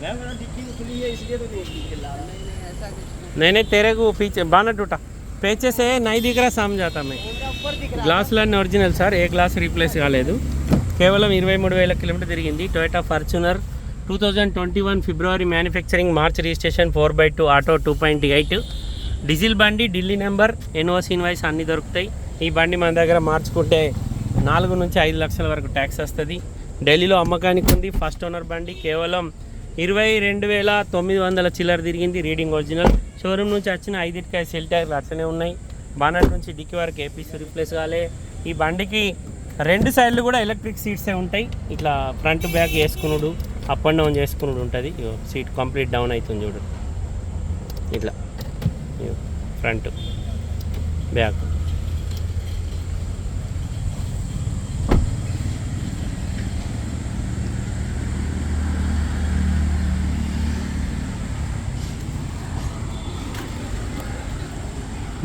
नहीं निकल रहा नहीं नहीं ऐसा कुछ नहीं नहीं नहीं तेरे को पीछे बाना टूटा పేచే से नहीं दिख रहा समझाता मैं उनका ऊपर दिख रहा గ్లాసులన్నీ ఒరిజినల్ సార్ ఏ గ్లాస్ రీప్లేస్ కాలేదు కేవలం ఇరవై మూడు వేల కిలోమీటర్ తిరిగింది Toyota Fortuner two thousand twenty one February manufacturing March registration four by two auto two point eight diesel బండి ఢిల్లీ నెంబర్ ఎన్ఓసి ఇన్వాయిస్ అన్నీ దొరుకుతాయి ఈ బండి మన దగ్గర మార్చుకుంటే నాలుగు నుంచి ఐదు లక్షల వరకు ట్యాక్స్ వస్తుంది ఢిల్లీలో అమ్మకానికి ఉంది ఫస్ట్ ఓనర్ బండి కేవలం ఇరవై రెండు వేల తొమ్మిది వందల చిల్లర తిరిగింది రీడింగ్ ఒరిజినల్. షోరూమ్ నుంచి వచ్చిన ఐదుకాయ సెల్ టైర్లు అట్లనే ఉన్నాయి. బానర్ నుంచి డిక్కి వరకు ఏపీసీ రిప్లేస్ కాలే. ఈ బండికి రెండు సైడ్లు కూడా ఎలక్ట్రిక్ సీట్సే ఉంటాయి. ఇట్లా ఫ్రంట్ బ్యాక్ వేసుకునుడు అప్ అండ్ డౌన్ చేసుకునుడు ఉంటుంది. సీట్ కంప్లీట్ డౌన్ అవుతుంది చూడు. ఇట్లా. Front back.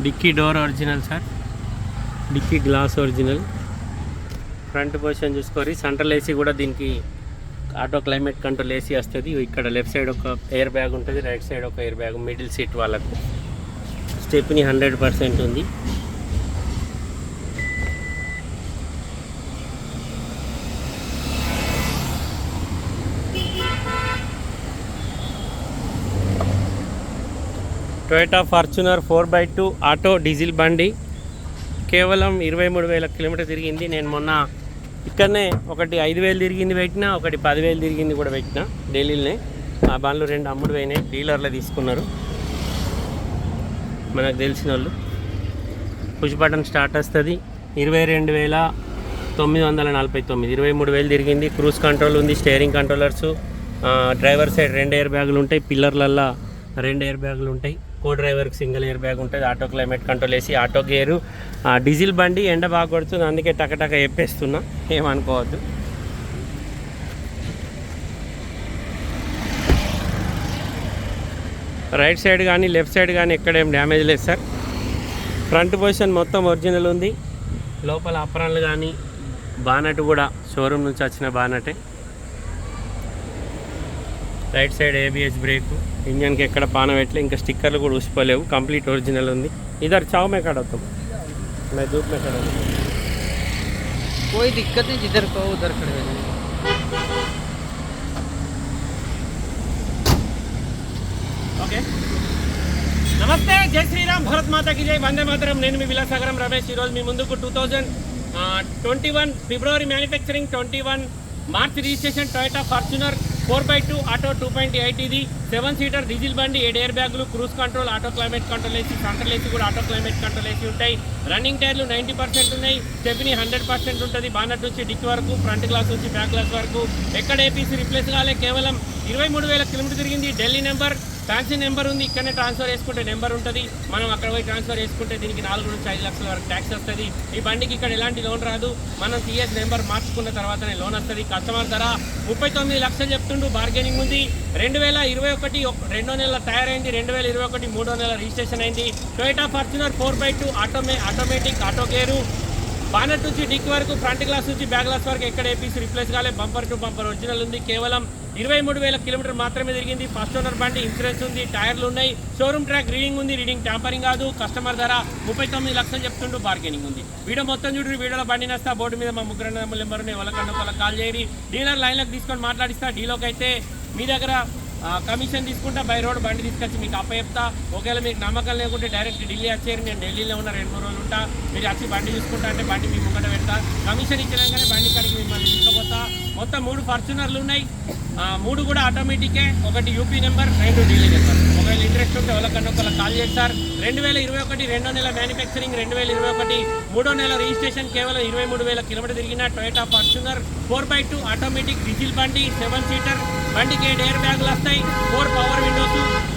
Dicky door original sir. Dicky glass original. Front position చూసుకొని సెంట్రల్ ఏసీ కూడా దీనికి ఆటో క్లైమేట్ కంట్రోల్ ఏసీ వస్తుంది. ఇక్కడ లెఫ్ట్ సైడ్ ఒక ఎయిర్ బ్యాగ్ ఉంటుంది. రైట్ సైడ్ ఒక ఎయిర్ బ్యాగ్. మిడిల్ సీట్ వాళ్ళకు. స్టెప్ని హండ్రెడ్ పర్సెంట్ ఉంది. Toyota Fortuner four by two auto diesel బండి. కేవలం ఇరవై మూడు వేల కిలోమీటర్ తిరిగింది. నేను మొన్న ఇక్కడనే ఒకటి ఐదు వేలు తిరిగింది పెట్టిన ఒకటి పదివేలు తిరిగింది కూడా పెట్టిన ఢిల్లీలోనే. ఆ బండ్లు రెండు అమ్ముడు పోయినాయి. డీలర్లో తీసుకున్నారు. మనకు తెలిసిన వాళ్ళు పుష్ బటన్ స్టార్ట్ వస్తుంది. ఇరవై రెండు వేల తొమ్మిది వందల నలభై తొమ్మిది. ఇరవై మూడు వేలు తిరిగింది. క్రూజ్ కంట్రోల్ ఉంది స్టేరింగ్ కంట్రోలర్స్. డ్రైవర్ సైడ్ రెండు ఎయిర్ బ్యాగులు ఉంటాయి. పిల్లర్లల్లో రెండు ఎయిర్ బ్యాగులు ఉంటాయి. కో డ్రైవర్కి సింగిల్ ఎయిర్ బ్యాగ్ ఉంటుంది ఆటో క్లైమేట్ కంట్రోల్ వేసి ఆటో గేరు డీజిల్ బండి ఎండ బాగా కొడుతుంది అందుకే టకటక ఎప్పేస్తున్నా ఏమనుకోవద్దు. రైట్ సైడ్ కానీ లెఫ్ట్ సైడ్ కానీ ఎక్కడేం డ్యామేజ్ లేదు సార్. ఫ్రంట్ పొజిషన్ మొత్తం ఒరిజినల్ ఉంది. లోపల అప్రాన్లు కానీ బానట్ కూడా షోరూమ్ నుంచి వచ్చిన బానటే. రైట్ సైడ్ ఏబిఎస్ బ్రేక్ ఇంజన్కి ఎక్కడ పాన పెట్టలే ఇంకా స్టిక్కర్లు కూడా ఊసిపోలేవు కంప్లీట్ ఒరిజినల్ ఉంది ఇద్దరు చావు మే కడతాం मैं धूप में खड़ा हूँ कोई दिक्कत नहीं जिधर कहो उधर खड़े हो जाएंगे ఓకే నమస్తే జై శ్రీరామ్ భరత్ మాతకి జై వందే మాతరం నేను మీ విలాసాగరం రమేష్ ఈరోజు మీ ముందుకు two thousand twenty one February manufacturing twenty one March registration Toyota Fortuner four by two auto two point eight ఇది. సెవెన్ సీటర్ డీజిల్ బండి ఏడు ఎయిర్ బ్యాగులు cruise control auto climate control వేసి సెంట్రల్ ఏసీ కూడా ఆటో క్లైమేట్ కంట్రోల్ వేసి ఉంటాయి. Running టైర్లు ninety percent ఉన్నాయి. స్టెప్ని హండ్రెడ్ పర్సెంట్ ఉంటుంది. బానట్ నుంచి డిక్ వరకు ఫ్రంట్ గ్లాస్ నుంచి బ్యాక్ గ్లాస్ వరకు. ఎక్కడ ఏపీసీ రిప్లేస్ కాలే? కేవలం ఇరవై మూడు వేల కిలోమీటర్ తిరిగింది. ఢిల్లీ నెంబర్ ట్యాక్సీ నెంబర్ ఉంది ఇక్కడనే ట్రాన్స్ఫర్ చేసుకుంటే నెంబర్ ఉంటుంది. మనం అక్కడ పోయి ట్రాన్స్ఫర్ చేసుకుంటే దీనికి నాలుగు నుంచి ఐదు లక్షల వరకు ట్యాక్స్ వస్తుంది. ఈ బండికి ఇక్కడ ఎలాంటి లోన్ రాదు. మనం టీఎస్ నెంబర్ మార్చుకున్న తర్వాతనే లోన్ వస్తుంది. కస్టమర్ ధర ముప్పై తొమ్మిది లక్షలు చెప్తుండు బార్గెనింగ్ ఉంది. రెండు వేల ఇరవై ఒకటి రెండో నెల తయారైంది. రెండు వేల ఇరవై ఒకటి మూడో నెల రిజిస్ట్రేషన్ అయింది. Toyota Fortuner four by two ఆటోమే automatic auto gear bonnet నుంచి డిక్ వరకు ఫ్రంట్ గ్లాస్ నుంచి బ్యాక్ గ్లాస్ వరకు ఎక్కడ ఏపీసీ రిప్లేస్ కాలే. బంపర్ టు బంపర్ ఒరిజినల్ ఉంది. కేవలం ఇరవై మూడు వేల కిలోమీటర్ మాత్రమే తిరిగింది. ఫస్ట్ ఓనర్ బండి ఇన్సూరెన్స్ ఉంది టైర్లు ఉన్నాయి. షోరూమ్ ట్రాక్ రీడింగ్ ఉంది రీడింగ్ ట్యాంపరింగ్ కాదు. కస్టమర్ ధర ముప్పై తొమ్మిది లక్షలు చెప్తుంటూ బార్గెనింగ్ ఉంది. వీడియో మొత్తం చూడు వీడియోలో బండి నస్తా బోర్డు మీద మా ముగ్గురు నెంబర్ ఉన్నాయి వాళ్ళకన్నా వాళ్ళకి కాల్ చేయరి డీలర్ లైన్లోకి తీసుకొని మాట్లాడిస్తా. డీలోకి అయితే మీ దగ్గర కమిషన్ తీసుకుంటా. బై రోడ్ బండి తీసుకొచ్చి మీకు అప్ప చెప్తా ఒకవేళ మీకు నమ్మకం లేకుంటే డైరెక్ట్ ఢిల్లీ వచ్చేది నేను ఢిల్లీలో ఉన్న రెండు మూడు రోజులు ఉంటా. మీరు వచ్చి బండి తీసుకుంటా అంటే బండి మీ ముంగట పెడతా. కమిషన్ ఇచ్చినాకనే బండి కడిగి మిమ్మల్ని తీసుకుపోతా. మొత్తం మూడు ఫార్చునర్లు ఉన్నాయి. మూడు కూడా ఆటోమేటికే. ఒకటి యూపీ నెంబర్ రెండు ఢిల్లీ నెంబర్. ఒకవేళ ఇంట్రెస్ట్ ఉంటే ఎవరికన్నా ఒకళ్ళకి కాల్ చేస్తారు రెండు వేల ఇరవై ఒకటి రెండో నెల మ్యానుఫ్యాక్చరింగ్ రెండు వేల ఇరవై ఒకటి మూడో నెల రిజిస్ట్రేషన్ కేవలం ఇరవై మూడు వేల కిలోమీటర్ తిరిగిన Toyota Fortuner four by two automatic diesel బండి సెవెన్ సీటర్ బండికి ఏడు ఎయిర్ బ్యాగులు వస్తాయి?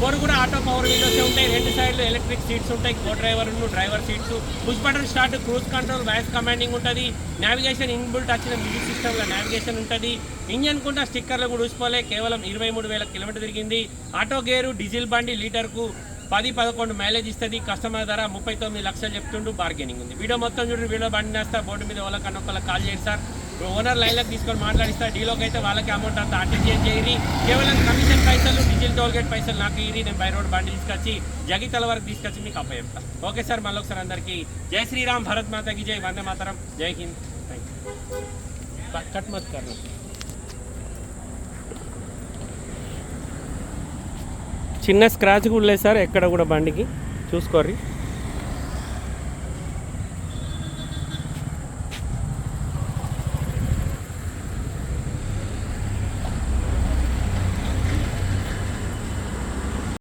బోర్ కూడా ఆటో పవర్ విండోస్ ఉంటాయి. రెండు సైడ్లు ఎలక్ట్రిక్ సీట్స్ ఉంటాయి. Co driver driver seats push button start cruise control voice commanding ఉంటుంది నావిగేషన్ ఇన్బుల్ట్ వచ్చిన మ్యూజిక్ సిస్టమ్లో నావిగేషన్ ఉంటుంది. ఇంజన్ కూడా స్టిక్కర్లు కూడా ఊసిపోలే కేవలం ఇరవై మూడు వేల కిలోమీటర్ తిరిగింది. ఆటో గేరు డీజిల్ బండి లీటర్కు పది పదకొండు మైలేజ్ ఇస్తుంది. కస్టమర్ ధర ముప్పై తొమ్మిది లక్షలు చెప్తుంటూ బార్గెనింగ్ ఉంది. వీడియో మొత్తం చూడండి. వీడియో బండి నేస్తా. బోర్డు మీద వాళ్ళకన్నా ఒకళ్ళకి కాల్ చేయండి సార్. ఓనర్ లైన్లకు తీసుకొని మాట్లాడిస్తా డీలోకి అయితే వాళ్ళకి అమౌంట్ అంతా ఆర్టీజీఎస్ చేయరి కేవలం కమిషన్ పైసలు డీజిల్ టోల్ గేట్ పైసలు నాకు ఇరి నేను బై రోడ్ బండి తీసుకొచ్చి జగితల వరకు తీసుకొచ్చి మీకు అప్ప ఓకే సార్ మళ్ళీ ఒకసారి అందరికీ జై శ్రీరామ్ భరత్ మాతకి జై వందే మాతరం జై హింద్. థ్యాంక్ యూ కట్ మత్ చిన్న స్క్రాచ్ కూడా లేదు సార్ ఎక్కడ కూడా బండికి. చూసుకోర్రీ.